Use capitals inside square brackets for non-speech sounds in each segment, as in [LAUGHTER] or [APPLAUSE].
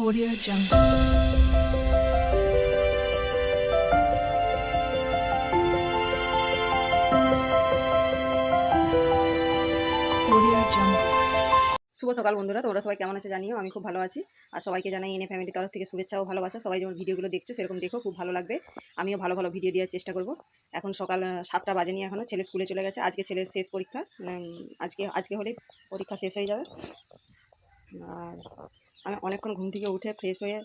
Audio Jungle. শুভ সকাল বন্ধুরা, তোমরা সবাই কেমন আছো জানিও? আমি খুব ভালো আছি। আর সবাইকে জানাই এনে ফ্যামিলি তরফ থেকে শুভেচ্ছা ও ভালোবাসা। সবাই যেমন ভিডিওগুলো দেখছ, সেরকম দেখো, খুব ভালো লাগবে। আমিও ভালো ভালো ভিডিও দেওয়ার চেষ্টা করব। এখন সকাল সাতটা বাজে নিয়ে এখনও ছেলে স্কুলে চলে গেছে। আজকে ছেলের শেষ পরীক্ষা আজকে আজকে হলে পরীক্ষা শেষ হয়ে যাবে। আর আমি অনেকক্ষণ ঘুম থেকে উঠে ফ্রেশ হয়ে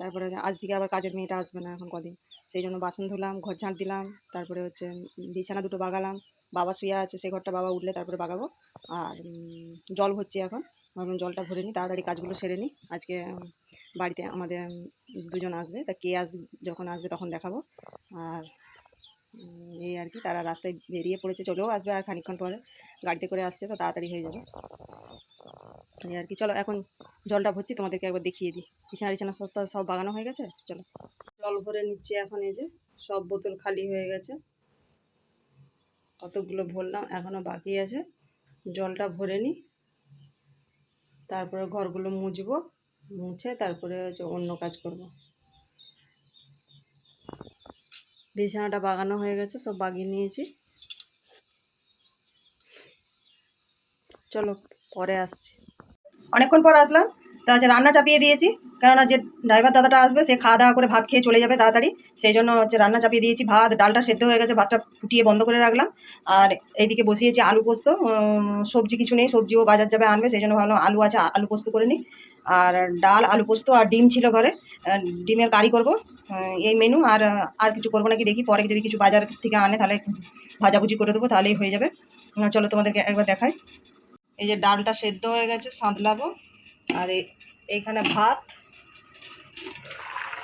তারপরে আজ থেকে আবার কাজের মেয়েটা আসবে না এখন কদিন। সেই জন্য বাসন ধুলাম, ঘর ঝাঁট দিলাম, তারপরে হচ্ছে বিছানা দুটো বাগালাম, বাবা শুয়ে আছে সেই ঘরটা বাবা উঠলে তারপরে বাগাবো। আর জল ভরছি এখন, ভাবলাম জলটা ভরে নিই, তাড়াতাড়ি কাজগুলো সেরে নিই। আজকে বাড়িতে আমাদের দুজন আসবে, তা কে আসবে, যখন আসবে তখন দেখাবো। আর এই আর কি, তারা রাস্তায় বেরিয়ে পড়েছে, চলেও আসবে আর খানিকক্ষণ পরে, গাড়িতে করে আসছে, তো তাড়াতাড়ি হয়ে যাবে। এই আর কি, চলো এখন জলটা ভরছি, তোমাদেরকে একবার দেখিয়ে দিই। বিছানা বিছানা সস্তা সব বাগানো হয়ে গেছে? চলো। জল ভরে নিচ্ছে এখন এই যে, সব বোতল খালি হয়ে গেছে। কতগুলো ভরলাম এখনও বাকি আছে। জলটা ভরে নিই। তারপরে ঘরগুলো মুছবো, মুছে তারপরে হচ্ছে অন্য কাজ করব। বিছানাটা বাগানো হয়ে গেছে, সব বাগিয়ে নিয়েছি। চলো, পরে আসছি। অনেকক্ষণ পর আসলাম। তা হচ্ছে রান্না চাপিয়ে দিয়েছি। কেননা যে ড্রাইভার দাদাটা আসবে, সে খাওয়া দাওয়া করে ভাত খেয়ে চলে যাবে তাড়াতাড়ি। সেই জন্য হচ্ছে রান্না চাপিয়ে দিয়েছি। ভাত, ডালটা সেদ্ধ হয়ে গেছে, ভাতটা ফুটিয়ে বন্ধ করে রাখলাম। আর এইদিকে বসিয়েছি আলু পোস্ত। সবজি কিছু নেই, সবজিও বাজার যাবে আনবে, সেই জন্য ভাবলাম আলু আছে, আলু পোস্ত করে নিই। আর ডাল, আলু পোস্ত আর ডিম ছিল ঘরে। ডিমের কারি করব। এই মেনু আর আর কিছু করব নাকি দেখি, পরে যদি কিছু বাজার থেকে আনে, তাহলে ভাজাভুজি করে দেবো, তাহলেই হয়ে যাবে। চলো তোমাদেরকে একবার দেখাই। এই যে ডালটা সেদ্ধ হয়ে গেছে, সাঁতলাবো। আর এই- এইখানে ভাত।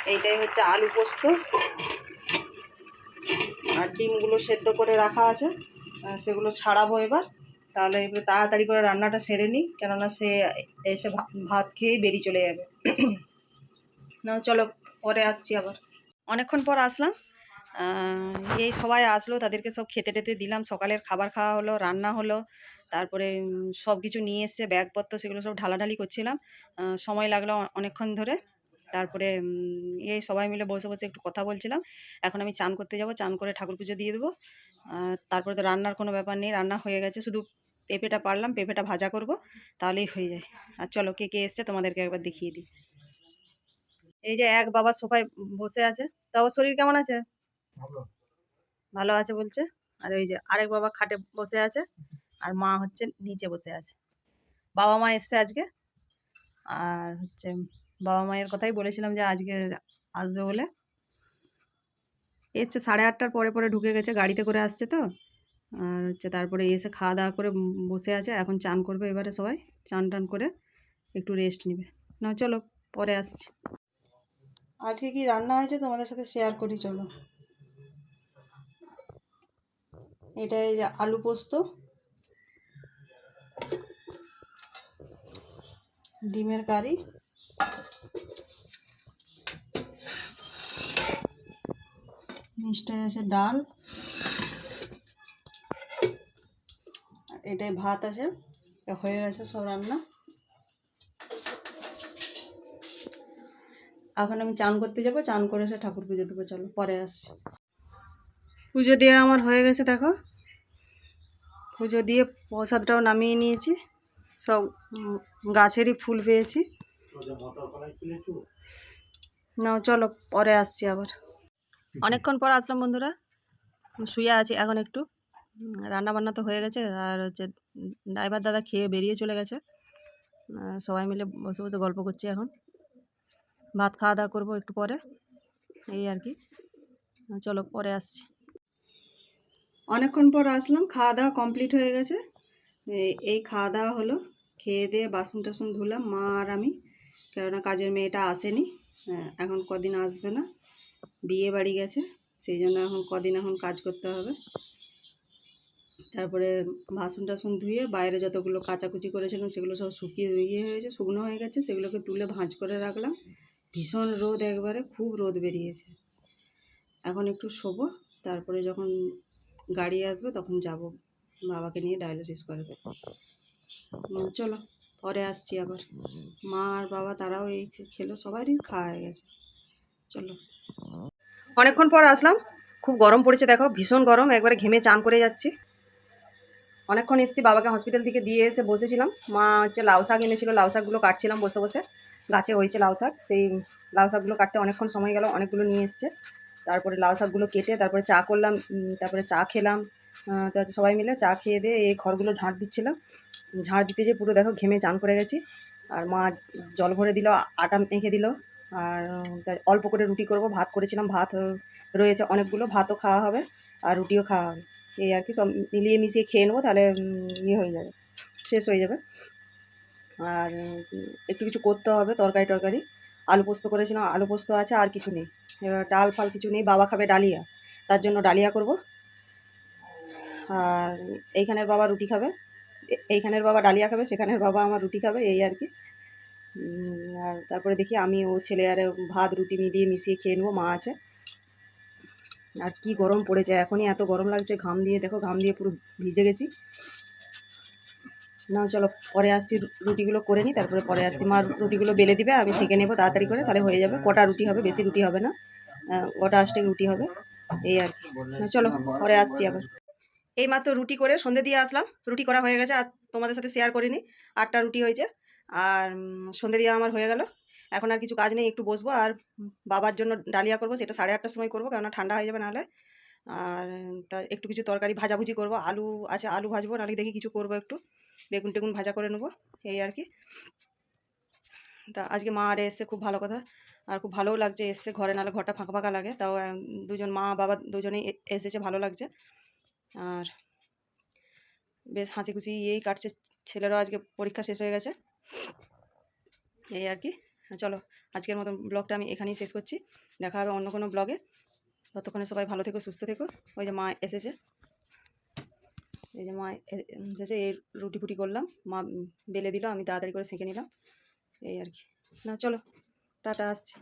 এইটাই হচ্ছে আলু পোস্ত। আর ডিমগুলো সেদ্ধ করে রাখা আছে। সেগুলো ছাড়াবো এবার। তাহলে এবার তাড়াতাড়ি করে রান্নাটা সেরে নিই। কেননা সে এসে ভাত খেয়েই বেরিয়ে চলে যাবে। [CLEARS THROAT] না চলো, পরে আসছি আবার। অনেকক্ষণ পর আসলাম। এই সবাই আসলো, তাদেরকে সব খেতে টেতে দিলাম। সকালের খাবার খাওয়া হলো, রান্না হলো। তারপরে সব কিছু নিয়ে এসছে ব্যাগপত্র সেগুলো সব ঢালাঢালি করছিলাম। সময় লাগল অনেকক্ষণ ধরে। তারপরে এই সবাই মিলে বসে বসে একটু কথা বলছিলাম। এখন আমি চান করতে যাব চান করে ঠাকুর পুজো দিয়ে দেবো। তারপরে তো রান্নার কোনো ব্যাপার নেই রান্না হয়ে গেছে। শুধু পেঁপেটা পারলাম পেঁপেটা ভাজা করব তাহলেই হয়ে যায়। আর চলো কে কে এসছে তোমাদেরকে একবার দেখিয়ে দিই। এই যে এক বাবা সোফায় বসে আছে। তা ওর শরীর কেমন আছে? ভালো আছে বলছে? আর ওই যে আরেক বাবা খাটে বসে আছে। আর মা হচ্ছে নিচে বসে আছে। বাবা মা এসছে আজকে। আর হচ্ছে বাবা মায়ের কথাই বলেছিলাম যে আজকে আসবে বলে। এসছে সাড়ে আটটার পরে পরে ঢুকে গেছে, গাড়িতে করে আসছে তো। আর হচ্ছে তারপরে এসে খাওয়া দাওয়া করে বসে আছে। এখন চান করবে এবারে সবাই, চান টান করে একটু রেস্ট নেবে। না চলো, পরে আসছি। আজকে কি রান্না হয়েছে তোমাদের সাথে শেয়ার করি, চলো। এটা এই যে আলু পোস্ত ডিমের কারি। নিচটায় আছে ডাল। এটাই ভাত আছে হয়ে গেছে সব রান্না। এখন আমি চান করতে যাব, চান করে এসে ঠাকুর পুজো দেবো, চলো পরে আসছি। পুজো দেওয়া আমার হয়ে গেছে, দেখো। পুজো দিয়ে প্রসাদটাও নামিয়ে নিয়েছি। সব গাছেরই ফুল পেয়েছি। না চলো, পরে আসছি আবার। অনেকক্ষণ পর আসলাম বন্ধুরা। শুয়ে আছি এখন একটু। রান্না বান্না তো হয়ে গেছে, আর হচ্ছে ড্রাইভার দাদা খেয়ে বেরিয়ে চলে গেছে। সবাই মিলে বসে বসে গল্প করছি এখন। ভাত খাওয়া দাওয়া করব একটু পরে, এই আর কি। চলো, পরে আসছি। অনেকক্ষণ পর আসলাম, খাওয়া দাওয়া কমপ্লিট হয়ে গেছে। এই- এই খাওয়া দাওয়া হলো। খেয়ে দিয়ে বাসন টাসন ধুলাম। মা আর আমি কেননা কাজের মেয়েটা আসেনি হ্যাঁ, এখন কদিন আসবে না বিয়ে বাড়ি গেছে সেই জন্য এখন কদিন এখন কাজ করতে হবে। তারপরে বাসন টাসন ধুয়ে বাইরে যতগুলো কাচাকুচি করেছিলাম সেগুলো সব শুকিয়ে ইয়ে হয়েছে শুকনো হয়ে গেছে সেগুলোকে তুলে ভাঁজ করে রাখলাম। ভীষণ রোদ একবারে খুব রোদ বেরিয়েছে। এখন একটু শোবো তারপরে যখন গাড়ি আসবে তখন যাব বাবাকে নিয়ে ডায়ালিসিস করে দেবো। চলো, পরে আসছি আবার। মা আর বাবা তারাও এই খেলো, সবারই খাওয়া হয়ে গেছে। চলো। অনেকক্ষণ পর আসলাম। খুব গরম পড়েছে, দেখো, ভীষণ গরম, একবারে ঘেমে চান করে যাচ্ছি। অনেকক্ষণ এসেছি, বাবাকে হসপিটাল থেকে দিয়ে এসে বসেছিলাম। মা হচ্ছে লাউ শাক এনেছিল, লাউ শাকগুলো কাটছিলাম বসে বসে। গাছে হয়েছে লাউ শাক, সেই লাউ শাকগুলো কাটতে অনেকক্ষণ সময় গেল, অনেকগুলো নিয়ে এসছে। তারপরে লাউ শাকগুলো কেটে তারপরে চা করলাম তারপরে চা খেলাম। সবাই মিলে চা খেয়ে দিয়ে এই ঘরগুলো ঝাঁট দিচ্ছিলাম। ঝাঁট দিতে যে পুরো দেখো ঘেমে চান করে গেছি। আর মা জল ভরে দিল, আটা মেখে দিল, আর অল্প করে রুটি করব, ভাত করেছিলাম, ভাত রয়েছে অনেকগুলো, ভাতও খাওয়া হবে, আর রুটিও খাওয়া হবে। এই আর কি, সব মিলিয়ে মিশিয়ে খেয়ে নেব, তাহলে ইয়ে হয়ে যাবে, শেষ হয়ে যাবে। আর একটু কিছু করতে হবে, তরকারি টরকারি। আলু পোস্ত করেছিলাম, আলু পোস্ত আছে, আর কিছু নেই। এবার ডাল ফাল কিছু নেই, বাবা খাবে ডালিয়া, তার জন্য ডালিয়া করব। আর এইখানের বাবা রুটি খাবে। এইখানের বাবা ডালিয়া খাবে, সেখানের বাবা আমার রুটি খাবে, এই আর কি। আর তারপরে দেখি আমি ও ছেলে আর ভাত, রুটি মিলিয়ে মিশিয়ে খেয়ে নেব, মা আছে। আর কি গরম পড়েছে, এখনই এত গরম লাগছে, ঘাম দিয়ে, দেখো ঘাম দিয়ে পুরো ভিজে গেছি। না চলো, পরে আসছি, রুটিগুলো করে নিই, তারপরে পরে আসছি। মা রুটিগুলো বেলে দিবে, আমি সেঁকে নেব তাড়াতাড়ি করে, তাহলে হয়ে যাবে। কটা রুটি হবে, বেশি রুটি হবে না। কটা আসতে রুটি হবে, এই আর কি। চলো, পরে আসছি আবার। এই মাত্র রুটি করে সন্ধে দিয়ে আসলাম। রুটি করা হয়ে গেছে আর তোমাদের সাথে শেয়ার করিনি। আটটা রুটি হয়েছে। আর সন্ধে দিয়ে আমার হয়ে গেল। এখন আর কিছু কাজ নেই, একটু বসবো আর বাবার জন্য ডালিয়া করব, সেটা সাড়ে আটটার সময় করব, কেননা ঠান্ডা হয়ে যাবে নাহলে। আর, তা একটু কিছু তরকারি ভাজাভুজি করব, আলু আছে, আলু ভাজবো, নাহলে দেখি কিছু করব একটু। বেগুন টেগুন ভাজা করে নেব, এই আর কি। তা আজকে মা আরে এসছে, খুব ভালো কথা। আর খুব ভালোও লাগছে এসছে, ঘরে নাহলে ঘরটা ফাঁকা ফাঁকা লাগে। তাও দুজন মা বাবা দুজনেই এসেছে, ভালো লাগছে। আর বেশ হাসি খুশি ইয়েই কাটছে। ছেলেরও আজকে পরীক্ষা শেষ হয়ে গেছে। এই আর কি। চলো, আজকের মতন ব্লগটা আমি এখানেই শেষ করছি। দেখা হবে অন্য কোনো ব্লগে। ততক্ষণে সবাই ভালো থেকো, সুস্থ থেকো। ওই যে মা এসেছে। এই যে মা এসেছে, এই রুটি ফুটি করলাম। মা বেলে দিল, আমি তাড়াতাড়ি করে সেঁকে নিলাম। এই আর কি। না চলো, টাটা, আসছি।